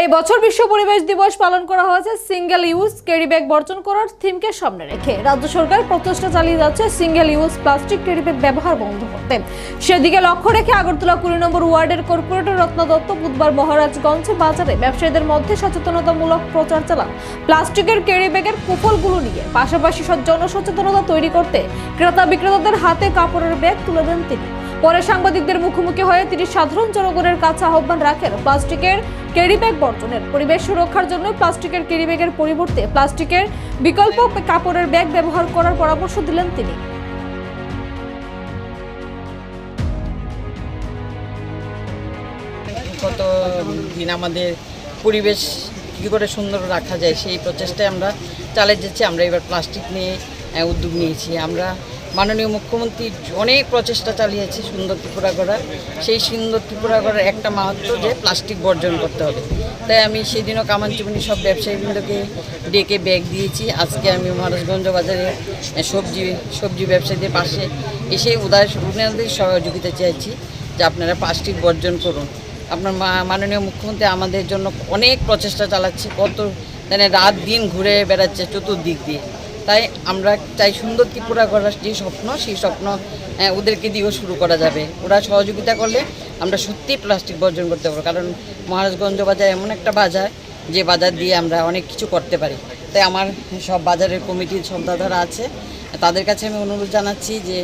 এই বছর বিশ্ব পরিবেশ দিবস পালন করা হয়েছে সিঙ্গেল ইউজ ক্যারি ব্যাগ বর্জন করার থিমকে সামনে রেখে। রাজ্য সরকার প্রচেষ্টা চালিয়ে যাচ্ছে single use plastic carry bag ব্যবহার বন্ধ করতে। সেদিকে লক্ষ্য রেখে আগরতলা কুড়ি নম্বর ওয়ার্ডের কর্পোরেটর রত্ন দত্ত বুধবার মহারাজগঞ্জ বাজারে ব্যবসায়ীদের মধ্যে সচেতনতামূলক প্রচার চালান। প্লাস্টিকের ক্যারি ব্যাগের কুফলগুলো নিয়ে পাশাপাশি জনসচেতনতা তৈরি করতে ক্রেতা বিক্রেতাদের হাতে কাপড়ের ব্যাগ তুলে দেন তিনি। পরে সাংবাদিকদের মুখোমুখি হয়ে তিনি সাধারণ জনগণের কাছে আহ্বান রাখেন প্লাস্টিকের ক্যারি ব্যাগ বর্জনের, পরিবেশ সুরক্ষার জন্য প্লাস্টিকের ক্যারি ব্যাগের পরিবর্তে প্লাস্টিকের বিকল্প কাপড়ের ব্যাগ ব্যবহার করার পরামর্শ দিলেন তিনি। কত দিন আমাদের পরিবেশ কী করে সুন্দর রাখা যায় সেই প্রচেষ্টায় আমরা চালিয়ে যাচ্ছি। আমরা এবার প্লাস্টিক নিয়ে উদ্যোগ নিয়েছি। আমরা মাননীয় মুখ্যমন্ত্রী অনেক প্রচেষ্টা চালিয়েছে সুন্দর ত্রিপুরা করার সেই সুন্দর ত্রিপুরা করার একটা মাহাত্ম যে প্লাস্টিক বর্জন করতে হবে। তাই আমি সেদিনও কামানচুমনি সব ব্যবসায়ীগুলোকে ডেকে ব্যাগ দিয়েছি। আজকে আমি মহারাজগঞ্জ বাজারে সবজি সবজি ব্যবসায়ীদের পাশে এসে উদয় সহযোগিতা চাইছি যে আপনারা প্লাস্টিক বর্জন করুন। আপনার মাননীয় মুখ্যমন্ত্রী আমাদের জন্য অনেক প্রচেষ্টা চালাচ্ছে। কত মানে রাত দিন ঘুরে বেড়াচ্ছে চতুর্দিক দিয়ে। তাই আমরা চাই সুন্দর ত্রিপুরা করার যে স্বপ্ন, সেই স্বপ্ন ওদেরকে দিয়েও শুরু করা যাবে। ওরা সহযোগিতা করলে আমরা সত্যিই প্লাস্টিক বর্জন করতে পারব। কারণ মহারাজগঞ্জ বাজার এমন একটা বাজার, যে বাজার দিয়ে আমরা অনেক কিছু করতে পারি। তাই আমার সব বাজারের কমিটির দাদারা আছে। তাদের কাছে আমি অনুরোধ জানাচ্ছি যে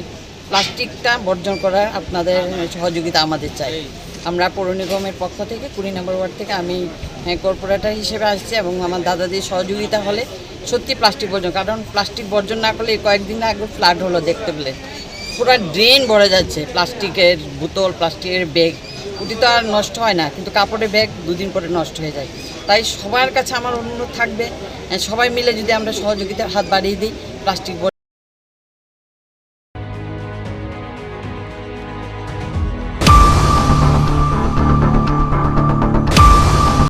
প্লাস্টিকটা বর্জন করার আপনাদের সহযোগিতা আমাদের চাই। আমরা পৌর নিগমের পক্ষ থেকে কুড়ি নম্বর ওয়ার্ড থেকে আমি কর্পোরেটর হিসেবে আসছি এবং আমার দাদাদের সহযোগিতা হলে সত্যি প্লাস্টিক বর্জন কারণ প্লাস্টিক বর্জন না করলে কয়েকদিন আগে ফ্লাড হলো দেখতে পেলে। পুরো ড্রেন ভরে যাচ্ছে প্লাস্টিকের বোতল প্লাস্টিকের ব্যাগ। ওটি তো আর নষ্ট হয় না কিন্তু কাপড়ের ব্যাগ দুদিন পরে নষ্ট হয়ে যায়। তাই সবার কাছে আমার অনুরোধ থাকবে আহ, সবাই মিলে যদি আমরা সহযোগিতার হাত বাড়িয়ে দিই প্লাস্টিক